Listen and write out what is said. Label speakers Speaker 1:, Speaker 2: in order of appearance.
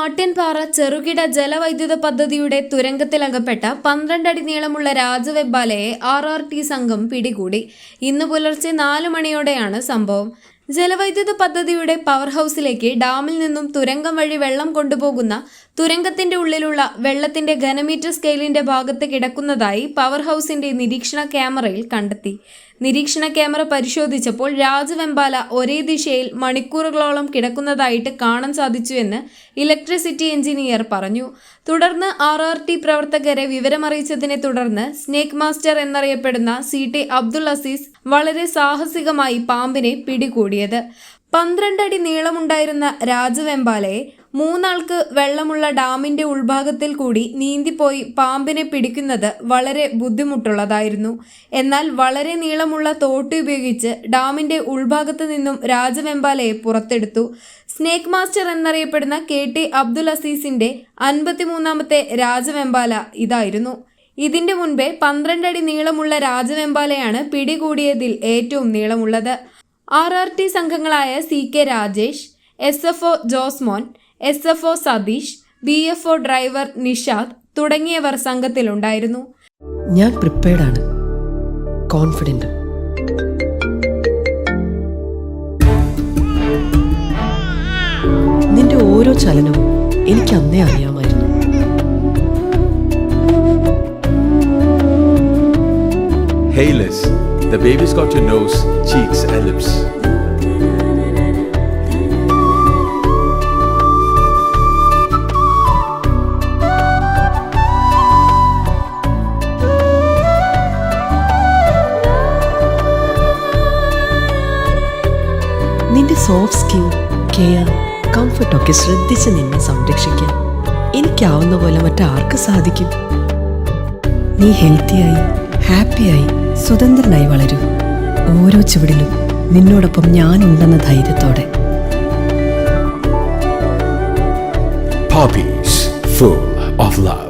Speaker 1: മാട്യൻപാറ ചെറുകിട ജലവൈദ്യുത പദ്ധതിയുടെ തുരങ്കത്തിലകപ്പെട്ട പന്ത്രണ്ടടി നീളമുള്ള രാജവെബ്ബാലയെ ആർ ആർ ടി സംഘം പിടികൂടി. ഇന്ന് പുലർച്ചെ നാലു മണിയോടെയാണ് സംഭവം. ജലവൈദ്യുത പദ്ധതിയുടെ പവർ ഹൗസിലേക്ക് ഡാമിൽ നിന്നും തുരങ്കം വഴി വെള്ളം കൊണ്ടുപോകുന്ന തുരങ്കത്തിന്റെ ഉള്ളിലുള്ള വെള്ളത്തിന്റെ ഘനമീറ്റർ സ്കെയിലിന്റെ ഭാഗത്ത് കിടക്കുന്നതായി പവർ ഹൗസിന്റെ നിരീക്ഷണ ക്യാമറയിൽ കണ്ടെത്തി. നിരീക്ഷണ ക്യാമറ പരിശോധിച്ചപ്പോൾ രാജവെമ്പാല ഒരേ ദിശയിൽ മണിക്കൂറുകളോളം കിടക്കുന്നതായിട്ട് കാണാൻ സാധിച്ചുവെന്ന് ഇലക്ട്രിസിറ്റി എഞ്ചിനീയർ പറഞ്ഞു. തുടർന്ന് ആർ ആർ ടി പ്രവർത്തകരെ വിവരമറിയിച്ചതിനെ തുടർന്ന് സ്നേക്ക് മാസ്റ്റർ എന്നറിയപ്പെടുന്ന സി ടി അബ്ദുൾ അസീസ് വളരെ സാഹസികമായി പാമ്പിനെ പിടികൂടിയത്. പന്ത്രണ്ടടി നീളമുണ്ടായിരുന്ന രാജവെമ്പാലയെ മൂന്നാൾക്ക് വെള്ളമുള്ള ഡാമിന്റെ ഉൾഭാഗത്തിൽ കൂടി നീന്തിപ്പോയി പാമ്പിനെ പിടിക്കുന്നത് വളരെ ബുദ്ധിമുട്ടുള്ളതായിരുന്നു. എന്നാൽ വളരെ നീളമുള്ള തോട്ട് ഉപയോഗിച്ച് ഡാമിന്റെ ഉൾഭാഗത്തു നിന്നും രാജവെമ്പാലയെ പുറത്തെടുത്തു. സ്നേക്ക് മാസ്റ്റർ എന്നറിയപ്പെടുന്ന കെ ടി അബ്ദുൽ അസീസിന്റെ അൻപത്തിമൂന്നാമത്തെ രാജവെമ്പാല ഇതായിരുന്നു. ഇതിന്റെ മുൻപേ പന്ത്രണ്ടടി നീളമുള്ള രാജവെമ്പാലയാണ് പിടികൂടിയതിൽ ഏറ്റവും നീളമുള്ളത്. R R T സംഘങ്ങളായ C K Rajesh S F O Josmon S F O Sathish B F O driver Nishad തുടങ്ങിയവർ സംഘത്തിലുണ്ടായിരുന്നു.
Speaker 2: ഞാൻ പ്രിപ്പയർഡ് ആണ് കോൺഫിഡന്റ് നിന്റെ ഓരോ ചലനവും എനിക്ക് അന്നേ അറിയാമായിരുന്നു
Speaker 3: Hey Liz, the baby's got your nose, cheeks, and lips.
Speaker 2: നിന്റെ സോഫ്റ്റ് സ്കിൻ കെയർ കംഫർട്ടൊക്കെ ശ്രദ്ധിച്ച് നിന്നെ സംരക്ഷിക്കാൻ എനിക്കാവുന്ന പോലെ മറ്റാർക്ക് സാധിക്കും നീ ഹെൽത്തിയായി ഹാപ്പിയായി സ്വതന്ത്രനായി വളരൂ ഓരോ ചുവടിലും നിന്നോടൊപ്പം ഞാനുണ്ടെന്ന ധൈര്യത്തോടെ
Speaker 3: of love.